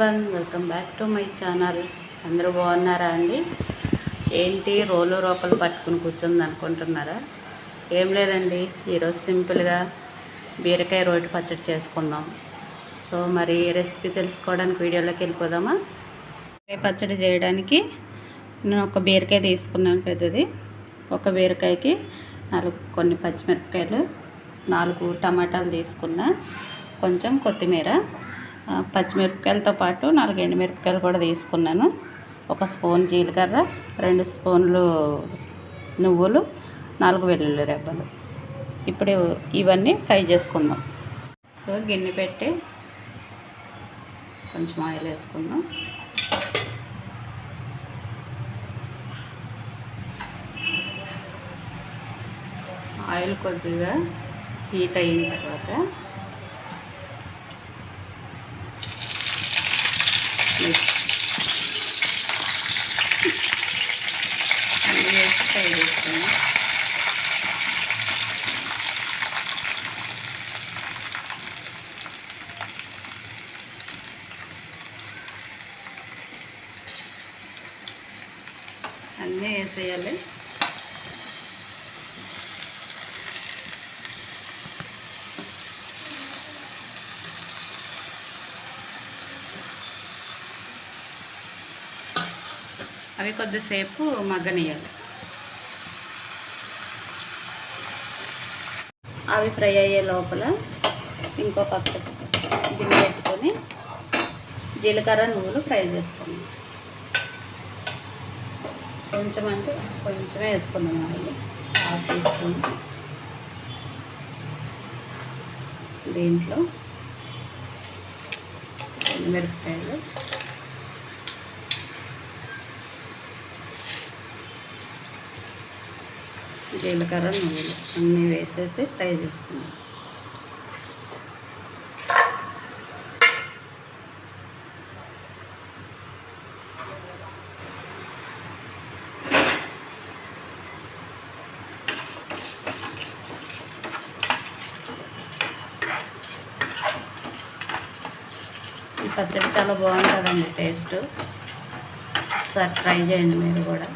One welcome back to my channel అందరూ బాగున్నారా అండి? ఏంటి? రోలు రోకలు పట్టుకుని కూర్చుంది అనుకుంటున్నారా? ఏం లేదండి. ఈరోజు సింపుల్గా బీరకాయ రోటి పచ్చడి చేసుకుందాం. సో మరి రెసిపీ తెలుసుకోవడానికి వీడియోలోకి వెళ్ళిపోదామా? పచ్చడి చేయడానికి నేను ఒక బీరకాయ తీసుకున్నాను పెద్దది. ఒక బీరకాయకి నాలుగు కొన్ని పచ్చిమిరపకాయలు నాలుగు టమాటాలు తీసుకున్నా. కొంచెం కొత్తిమీర పచ్చిమిరపకాయలతో పాటు నాలుగు ఎండుమిరపకాయలు కూడా తీసుకున్నాను. ఒక స్పూన్ జీలకర్ర రెండు స్పూన్లు నువ్వులు నాలుగు వెల్లుల్లి రెబ్బలు. ఇప్పుడు ఇవన్నీ ఫ్రై చేసుకుందాం. సో గిన్నె పెట్టి కొంచెం ఆయిల్ వేసుకుందాం. ఆయిల్ కొద్దిగా హీట్ అయిన తర్వాత మిక్స్ అన్నీ వేసి ఫ్రై చేసుకున్నాం అన్నీ వేసేయాలి. అవి కొద్దిసేపు మగ్గనియాలి అవి ఫ్రై అయ్యే లోపల ఇంకో పక్క గిన్నె పెట్టుకొని జీలకర్ర నువ్వులు ఫ్రై చేసుకున్నాం కొంచెం అంటే కొంచెమే వేసుకున్నాం ఆయిల్ హాఫ్ తీసుకుని దీంట్లో మిరపకాయలు. జీలకర్ర నువ్వులు అన్నీ వేసేసి ఫ్రై చేసుకున్నాం పచ్చడి చాలా బాగుంటుందండి టేస్ట్. ఒకసారి ట్రై చేయండి మీరు కూడా.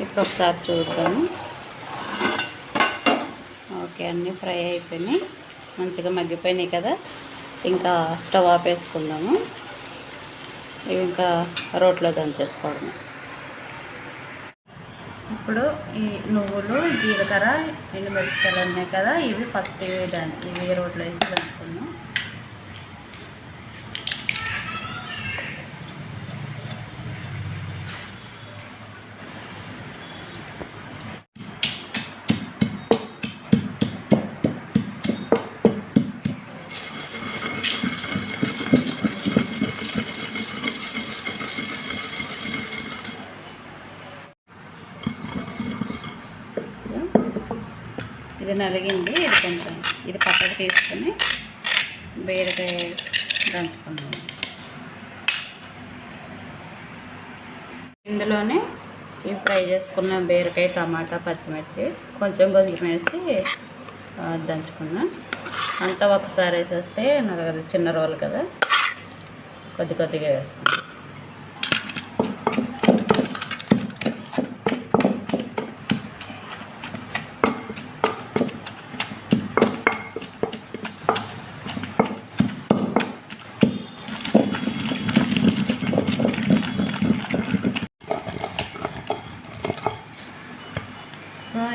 ఇప్పుడు ఒకసారి చూద్దాము. ఓకే అన్నీ ఫ్రై అయిపోయినాయి. మంచిగా మగ్గిపోయినాయి కదా. ఇంకా స్టవ్ ఆపేసుకుందాము. ఇవి ఇంకా రోట్లో దంచేసుకోవడమే. ఇప్పుడు ఈ నువ్వులు జీలకర్ర ఎండుమిరపకాయలు ఉన్నాయి కదా ఇవి ఫస్ట్ ఇవి dan- ఇవి రోట్లో వేసి దంచుకున్నాం ఇది నలిగింది ఇది కొంచెం ఇది పక్కకు తీసుకొని బీరకాయ దంచుకున్నాము ఇందులోనే ఈ ఫ్రై చేసుకున్న బీరకాయ టమాటా పచ్చిమిర్చి కొంచెం కొంచెం వేసి ఆ, దంచుకున్నాం. అంతా ఒకసారి వేసేస్తే నాకు చిన్న రోల్ కదా. కొద్ది కొద్దిగా వేసుకున్నాను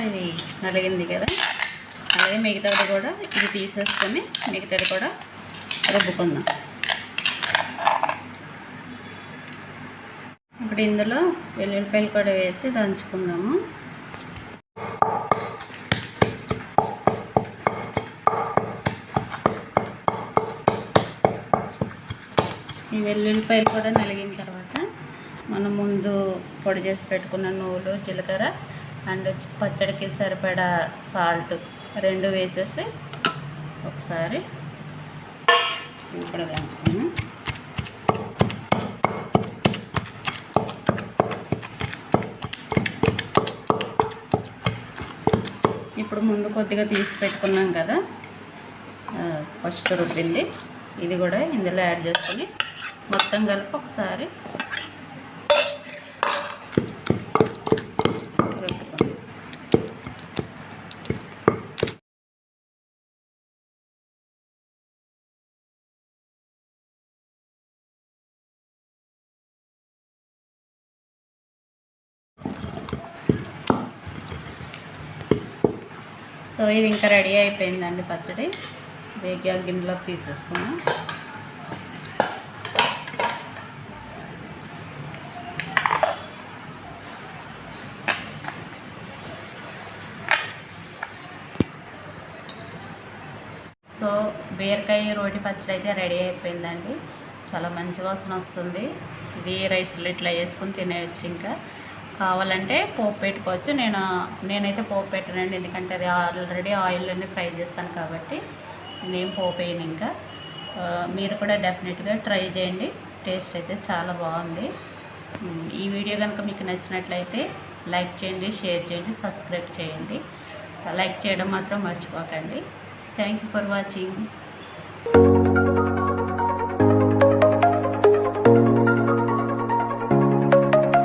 ఇది నలిగింది కదా. అలాగే మిగతాది కూడా ఇది తీసేసుకొని మిగతాది కూడా రుబ్బుకుందాం. ఇప్పుడు ఇందులో వెల్లుల్లిపాయలు కూడా వేసి దంచుకుందాము. ఈ వెల్లుల్లిపాయలు కూడా నలిగిన తర్వాత మనం ముందు పొడి చేసి పెట్టుకున్న నువ్వులు జీలకర్ర అండ్ పచ్చడికి సరిపడా సాల్ట్ రెండు వేసేసి ఒకసారి ఇప్పుడు దంచుకున్నాం ఇప్పుడు ముందు కొద్దిగా తీసి పెట్టుకున్నాం కదా ఫస్ట్ రుబ్బింది. ఇది కూడా ఇందులో యాడ్ చేసుకొని మొత్తం కలిపి ఒకసారి సో ఇది ఇంకా రెడీ అయిపోయిందండి పచ్చడి. వేగ్గా గిన్నెలోకి తీసేసుకున్నాం. సో బీరకాయ రోటి పచ్చడి అయితే రెడీ అయిపోయిందండి. చాలా మంచి వాసన వస్తుంది. ఇది రైస్లో ఇట్లా వేసుకుని తినేయచ్చు ఇంకా. కావాలంటే పోపు పెట్టుకోవచ్చు. నేను నేనైతే పోపు పెట్టనండి. ఎందుకంటే అది ఆల్రెడీ ఆయిల్లోనే ఫ్రై చేస్తాను కాబట్టి నేను పోపు వేయను ఇంకా. మీరు కూడా డెఫినెట్గా ట్రై చేయండి. టేస్ట్ అయితే చాలా బాగుంది. ఈ వీడియో కనుక మీకు నచ్చినట్లయితే లైక్ చేయండి షేర్ చేయండి సబ్స్క్రైబ్ చేయండి. లైక్ చేయడం మాత్రం మర్చిపోకండి. Thank you for watching.